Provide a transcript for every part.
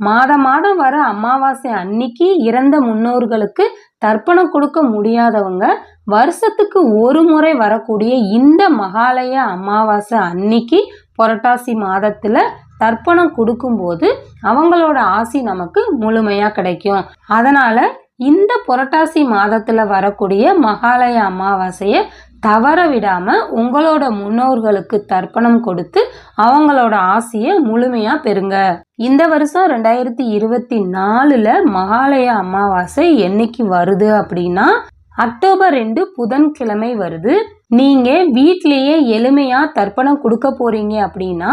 மாதம் மாதம் வர அமாவாசை அன்னைக்கு இறந்த முன்னோர்களுக்கு தர்ப்பணம் கொடுக்க முடியாதவங்க வருஷத்துக்கு ஒரு முறை வரக்கூடிய இந்த மகாலய அமாவாசை அன்னைக்கு புரட்டாசி மாதத்துல தர்ப்பணம் கொடுக்கும்போது அவங்களோட ஆசி நமக்கு முழுமையா கிடைக்கும். அதனால இந்த புரட்டாசி மாதத்துல வரக்கூடிய மகாலய அமாவாசையை தவற விடாமல் உங்களோட முன்னோர்களுக்கு தர்ப்பணம் கொடுத்து அவங்களோட ஆசையை முழுமையாக பெறுங்க. இந்த வருஷம் ரெண்டாயிரத்தி இருபத்தி நாலில் மகாலய அமாவாசை என்னைக்கு வருது அப்படின்னா அக்டோபர் ரெண்டு புதன்கிழமை வருது. நீங்கள் வீட்லேயே எளிமையாக தர்ப்பணம் கொடுக்க போகிறீங்க அப்படின்னா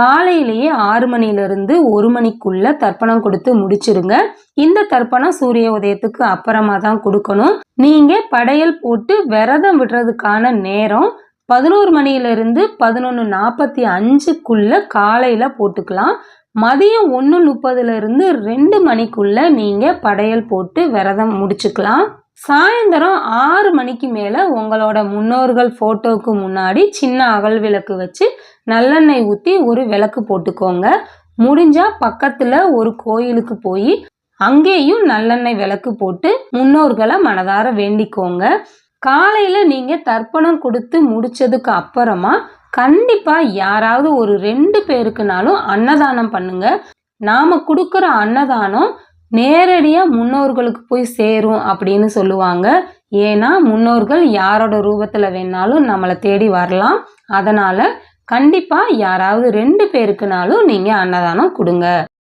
காலையிலேயே ஆறு மணிலிருந்து ஒரு மணிக்குள்ளே தர்ப்பணம் கொடுத்து முடிச்சிருங்க. இந்த தர்ப்பணம் சூரிய உதயத்துக்கு அப்புறமா தான் கொடுக்கணும். நீங்கள் படையல் போட்டு விரதம் விடுறதுக்கான நேரம் பதினோரு மணியிலிருந்து பதினொன்று நாற்பத்தி அஞ்சுக்குள்ள காலையில் போட்டுக்கலாம். மதியம் ஒன்று முப்பதுலேருந்து ரெண்டு மணிக்குள்ளே நீங்கள் படையல் போட்டு விரதம் முடிச்சுக்கலாம். சாயந்தரம் ஆறு மணிக்கு மேலே உங்களோட முன்னோர்கள் ஃபோட்டோவுக்கு முன்னாடி சின்ன அகல் விளக்கு வச்சு நல்லெண்ணெய் ஊற்றி ஒரு விளக்கு போட்டுக்கோங்க. முடிஞ்சால் பக்கத்தில் ஒரு கோயிலுக்கு போய் அங்கேயும் நல்லெண்ணெய் விளக்கு போட்டு முன்னோர்களை மனதார வேண்டிக்கோங்க. காலையில் நீங்கள் தர்ப்பணம் கொடுத்து முடிச்சதுக்கு அப்புறமா கண்டிப்பாக யாராவது ஒரு ரெண்டு பேருக்குனாலும் அன்னதானம் பண்ணுங்க. நாம் கொடுக்குற அன்னதானம் நேரடியாக முன்னோர்களுக்கு போய் சேரும் அப்படின்னு சொல்லுவாங்க. ஏன்னா முன்னோர்கள் யாரோட ரூபத்தில் வேணாலும் நம்மளை தேடி வரலாம். அதனால் கண்டிப்பாக யாராவது ரெண்டு பேருக்குனாலும் நீங்கள் அன்னதானம் கொடுங்க.